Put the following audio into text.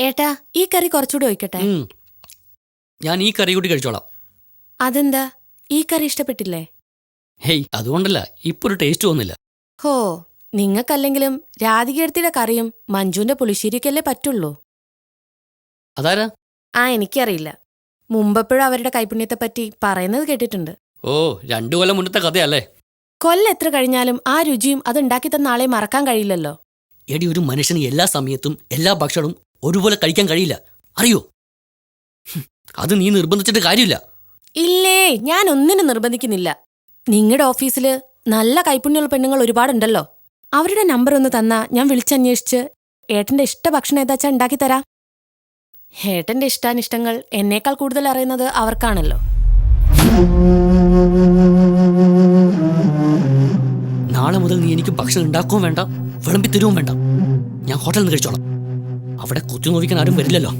ഏട്ടാ ഈ കറി കുറച്ചുകൂടി ഒഴിക്കട്ടെ? ഉം. ഞാൻ ഈ കറി കൂടി കഴിച്ചോളാം. അതെന്താ? ഈ കറി ഇഷ്ടപ്പെട്ടില്ലേ? ഹേയ് അതുകൊണ്ടല്ല ഇപ്പൊ ഒരു ടേസ്റ്റ് തോന്നില്ല ഹോ നിങ്ങൾക്കല്ലെങ്കിലും രാധികേടത്തിയുടെ കറിയും മഞ്ജുവിന്റെ പുളിശ്ശേരിക്കല്ലേ പറ്റുള്ളൂ? അതാരാ? ആ എനിക്കറിയില്ല. മുമ്പെപ്പോഴും അവരുടെ കൈപുണ്യത്തെ പറ്റി പറയുന്നത് കേട്ടിട്ടുണ്ട്. ഓ രണ്ടു കൊല്ലം മുന്നത്തെ കഥയല്ലേ? കൊല്ലം എത്ര കഴിഞ്ഞാലും ആ രുചിയും അത് ഉണ്ടാക്കി തന്ന ആളെ മറക്കാൻ കഴിയില്ലല്ലോ. എടി ഒരു മനുഷ്യന് എല്ലാ സമയത്തും എല്ലാ ഭക്ഷണവും ഒരുപോലെ കഴിക്കാൻ കഴിയില്ല. അറിയോ? അത് നീ നിർബന്ധിച്ചിട്ട് കാര്യമില്ല. ഇല്ലേ ഞാൻ ഒന്നിനും നിർബന്ധിക്കുന്നില്ല. നിങ്ങളുടെ ഓഫീസിൽ നല്ല കൈപ്പുണ്യമുള്ള പെണ്ണുങ്ങൾ ഒരുപാടുണ്ടല്ലോ. അവരുടെ നമ്പർ ഒന്ന് തന്നാ ഞാൻ വിളിച്ചന്വേഷിച്ച് ഏട്ടന്റെ ഇഷ്ട ഭക്ഷണം ഏതാച്ചാ ഉണ്ടാക്കി തരാം. ഏട്ടന്റെ ഇഷ്ടാനിഷ്ടങ്ങൾ എന്നേക്കാൾ കൂടുതൽ അറിയുന്നത് അവർക്കാണല്ലോ. നാളെ മുതൽ നീ എനിക്ക് ഭക്ഷണം ഉണ്ടാക്കുകയും വേണ്ട വിളമ്പി തരുവും വേണ്ട. ഞാൻ ഹോട്ടലിൽ നിന്ന് കഴിച്ചോളാം. അവിടെ കുത്തി നോവിക്കാൻ ആരും വരില്ലല്ലോ.